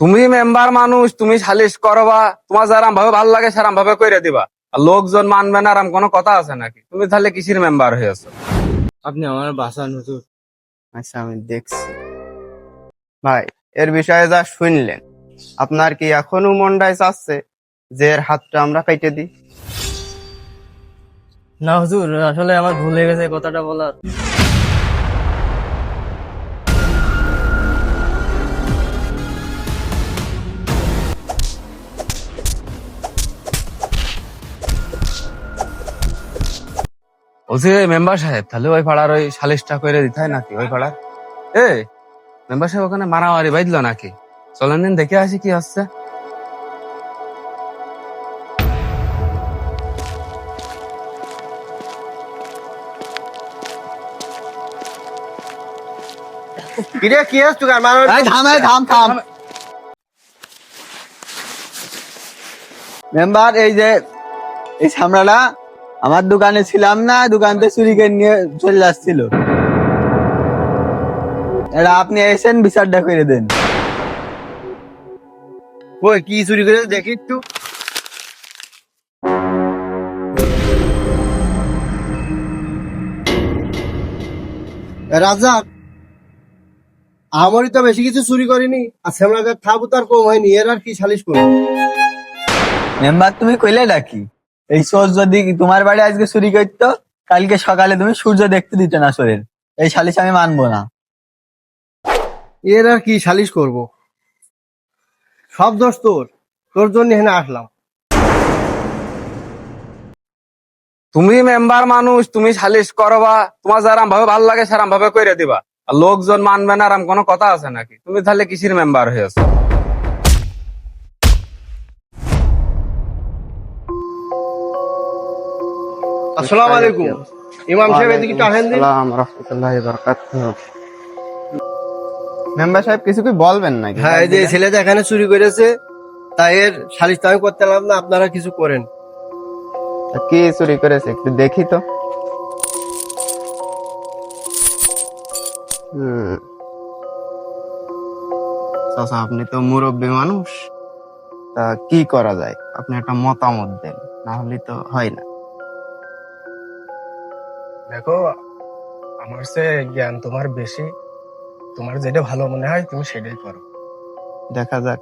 তুমি মেম্বার মানুষ তুমি সালিশ করবা তোমার যারাম ভাবে ভালো লাগে সেরাম ভাবে কইরে দিবা। আর লোকজন মানবে না আরাম কোনো কথা আছে নাকি? তুমি তাহলে কিসির মেম্বার হয়েছো আপনি আমার বাসা হুজুর আচ্ছা আমি দেখছি। ভাই এর বিষয়ে যা শুনলেন আপনার কি এখনও মনটায় চাচ্ছে যে এর হাতটা আমরা কাইটে দিই? না হুজুর আসলে আমার ভুল হয়ে গেছে কথাটা বলার। বলছি মেম্বার সাহেব তাহলে ওই পাড়ার ওই সালিশটা করে দিতে হয় নাকি ওই পাড়ার? এ মেম্বার সাহেব ওখানে মারামারি বাইদলো নাকি? চলেন দিন দেখে আসি কি হচ্ছে। কিরে কি আছে তুই আমার থাম এই থাম থাম। মেম্বার এই যে এই সামরাটা আমার দোকানে ছিলাম না দোকানতে চুরি করে নিয়ে চলে আসছিল এটা আপনি এসেন বিচারটা করে দেন। ওই কি চুরি করে দেখি একটু। রাজা আমারই তো বেশি কিছু চুরি করিনি। আর শ্যামলাকার থাবু তার কম হয়নি এর আর কি সালিশ করব? মেম্বার তুমি কইলে ডাকি এই সোর্স যদি তোমার বাড়ি আজকে চুরি করতো কালকে সকালে তুমি সূর্য দেখতে দিতে না শরীর। এই সালিশ আমি মানবো না। এর আর কি সালিশ করব? সব দোষ তোর। তোর জন্য এখানে আসলাম। তুমি মেম্বার মানুষ তুমি সালিশ করবা। তোমার যারাম ভাবে ভালো লাগে সেরাম ভাবে কইরে দিবা। আর লোকজন মানবে না আরাম কোনো কথা আছে নাকি? তুমি তাহলে কিসির মেম্বার হয়েছো? আসসালামু আলাইকুম। ইমাম সাহেব এদিকে দিন। আসসালাম রহমতুল্লাহি বারাকাতুহু। মেম্বার সাহেব কিছু কি বলবেন নাকি? হ্যাঁ এই যে ছেলেটা এখানে চুরি করেছে তাই এর সালিশ তো আমি করতে না আপনারা কিছু করেন। কি চুরি করেছে একটু দেখি তো। চাচা আপনি তো মুরব্বী মানুষ। তা কি করা যায়? আপনি একটা মতামত দেন না হলে তো হয় না। দেখো আমার সে জ্ঞান তোমার বেশি তোমার যেটা ভালো মনে হয় তুমি সেটাই করো। দেখা যাক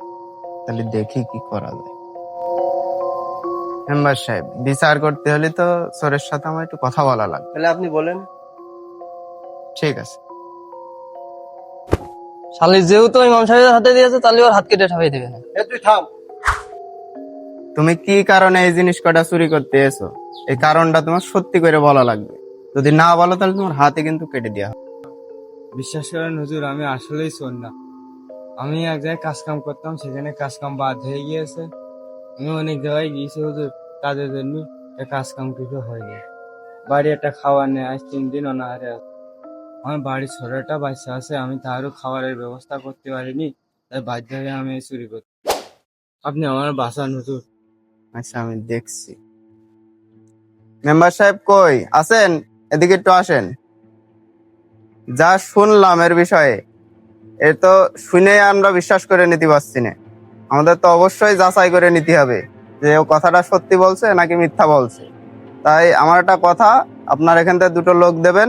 তাহলে দেখি কি করা যায়। মেম্বার সাহেব বিচার করতে হলে তো সরের সাথে আমার একটু কথা বলা লাগবে। তাহলে আপনি বলেন। ঠিক আছে। শালিশ যেহেতু ইমাম সাহেবের হাতে দিয়েছে তাহলে ওর হাত কেটে ঠাপাই দেবে না তুই থাম। তুমি কি কারণে এই জিনিস কটা চুরি করতে এসো? এই কারণটা তোমার সত্যি করে বলা লাগবে। যদি না বলো তাহলে তোমার হাতে কিন্তু কেটে দেওয়া হবে। বিশ্বাস করেন হুজুর আমি আসলেই শোন না আমি এক জায়গায় কাজ কাম করতাম সেখানে কাজ কাম বাদ হয়ে গিয়েছে। আমি অনেক জায়গায় গিয়েছি হুজুর তাদের জন্য কাজ কাম কিছু হয়নি বাড়ি একটা খাওয়ার নেই আজ তিন দিন অনাহারে আছে। আমার বাড়ির ছোটটা বাচ্চা আছে আমি তারও খাবারের ব্যবস্থা করতে পারিনি তাই বাধ্য হয়ে আমি চুরি করতে আপনি আমার বাসান হুজুর। আচ্ছা আমি দেখছি। মেম্বার সাহেব কই? আছেন? এদিকে একটু আসেন। যা শুনলাম এর বিষয়ে, এ তো শুনে আমরা বিশ্বাস করে নিতে পারছি না। আমাদের তো অবশ্যই যাচাই করে নিতে হবে যে ও কথাটা সত্যি বলছে নাকি মিথ্যা বলছে। তাই আমার একটা কথা, আপনার এখান থেকে দুটো লোক দেবেন,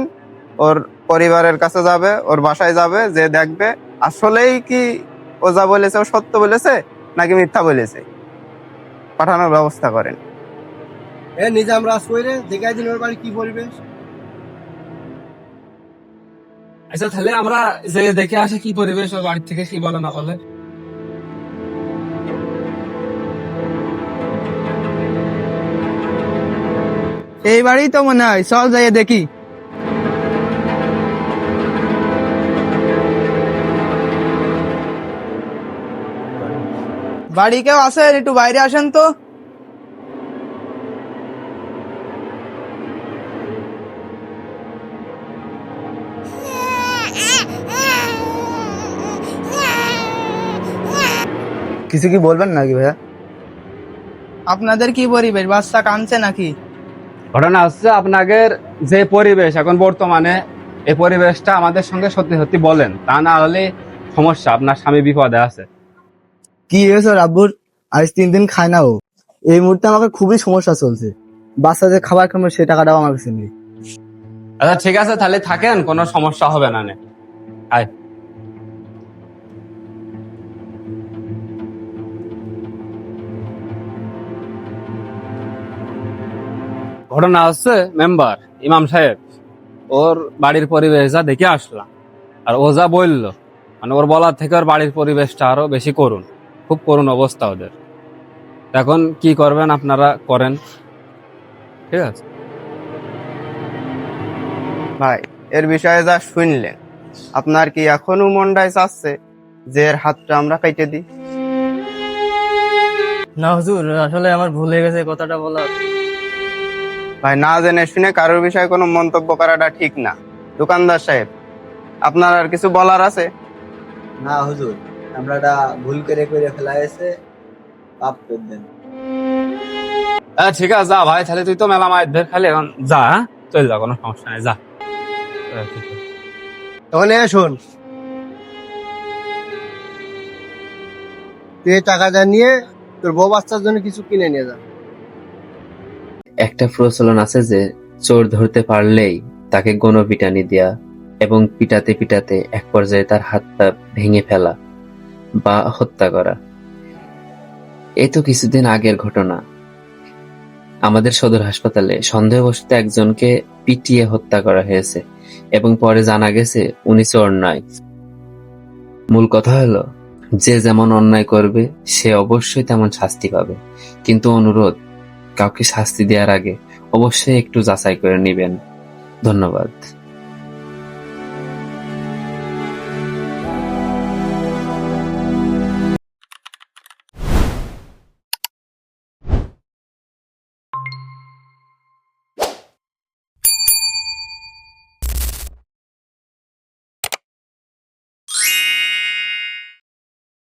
ওর পরিবারের কাছে যাবে, ওর বাসায় যাবে, যে দেখবে আসলেই কি ও যা বলেছে ও সত্য বলেছে নাকি মিথ্যা বলেছে। পাঠানোর ব্যবস্থা করেন। এ নিজাম রাজ কইরে দেখাই দিন ওর বাড়ি কি পরিবেশ আচ্ছা তাহলে আমরা যে দেখে আসি কি পরিবেশ ওর বাড়ি থেকে কি বলে না বলে। এই বাড়ি তো মনে হয়, চল যাই দেখি। বাড়ি কেউ আসেন একটু বাইরে আসেন তো। কিছু কি বলবেন নাকি ভাইয়া? আপনাদের কি পরিবেশ? বাচ্চা কাঁদছে নাকি? ঘটনা হচ্ছে আপনাদের যে পরিবেশ এখন বর্তমানে এই পরিবেশটা আমাদের সঙ্গে সত্যি সত্যি বলেন তা না হলে সমস্যা আপনার স্বামী বিপদে আছে। কি হয়েছে রাব্বুর? আজ তিন দিন খায় না ও। এই মুহূর্তে আমাকে খুবই সমস্যা চলছে। বাচ্চাদের খাবার খাবে সেই টাকাটাও আমার কাছে নেই। আচ্ছা ঠিক আছে তাহলে থাকেন কোনো সমস্যা হবে না নে। আয়। ঘটনা হচ্ছে মেম্বার ইমাম সাহেব। ওর বাড়ির পরিবেশ যা দেখে আসলাম। আর ও যা বলল মানে ওর বলার থেকে ওর বাড়ির পরিবেশটা আরও বেশি করুন। খুব করুন অবস্থা ওদের। এখন কি করবেন আপনারা করেন। ঠিক আছে? ভাই এর বিষয়ে যা শুনলেন আপনার কি এখনও মনটায় চাচ্ছে যে এর হাতটা আমরা কাইটে দিই? না হুজুর আসলে আমার ভুল হয়ে গেছে কথাটা বলা ভাই না জেনে শুনে কারোর বিষয়ে কোনো মন্তব্য করাটা ঠিক না। দোকানদার সাহেব আপনার আর কিছু বলার আছে? না হুজুর আমরা এটা ভুল করে করে ফেলা হয়েছে পাপ করে দেন। হ্যাঁ ঠিক আছে যা ভাই তাহলে তুই তো মেলা মায়ের ধরে খালি এখন যা হ্যাঁ? চল যা কোনো সমস্যা নেই যা। তখন এ শোন তুই এই টাকাটা নিয়ে তোর বউ বাচ্চার জন্য কিছু কিনে নিয়ে যা। একটা প্রচলন আছে যে চোর ধরতে পারলেই তাকে গণপিটানি দেয়া এবং পিটাতে পিটাতে এক পর্যায়ে তার হাতটা ভেঙে ফেলা বা হত্যা করা। এ তো কিছুদিন আগের ঘটনা। আমাদের সদর হাসপাতালে সন্দেহবশত একজনকে পিটিয়ে হত্যা করা হয়েছে এবং পরে জানা গেছে উনি চোর নয়। মূল কথা হলো, যে যেমন অন্যায় করবে, সে অবশ্যই তেমন শাস্তি পাবে। কিন্তু অনুরোধ কাউকে শাস্তি দেওয়ার আগে অবশ্যই একটু যাচাই করে নিবেন। ধন্যবাদ।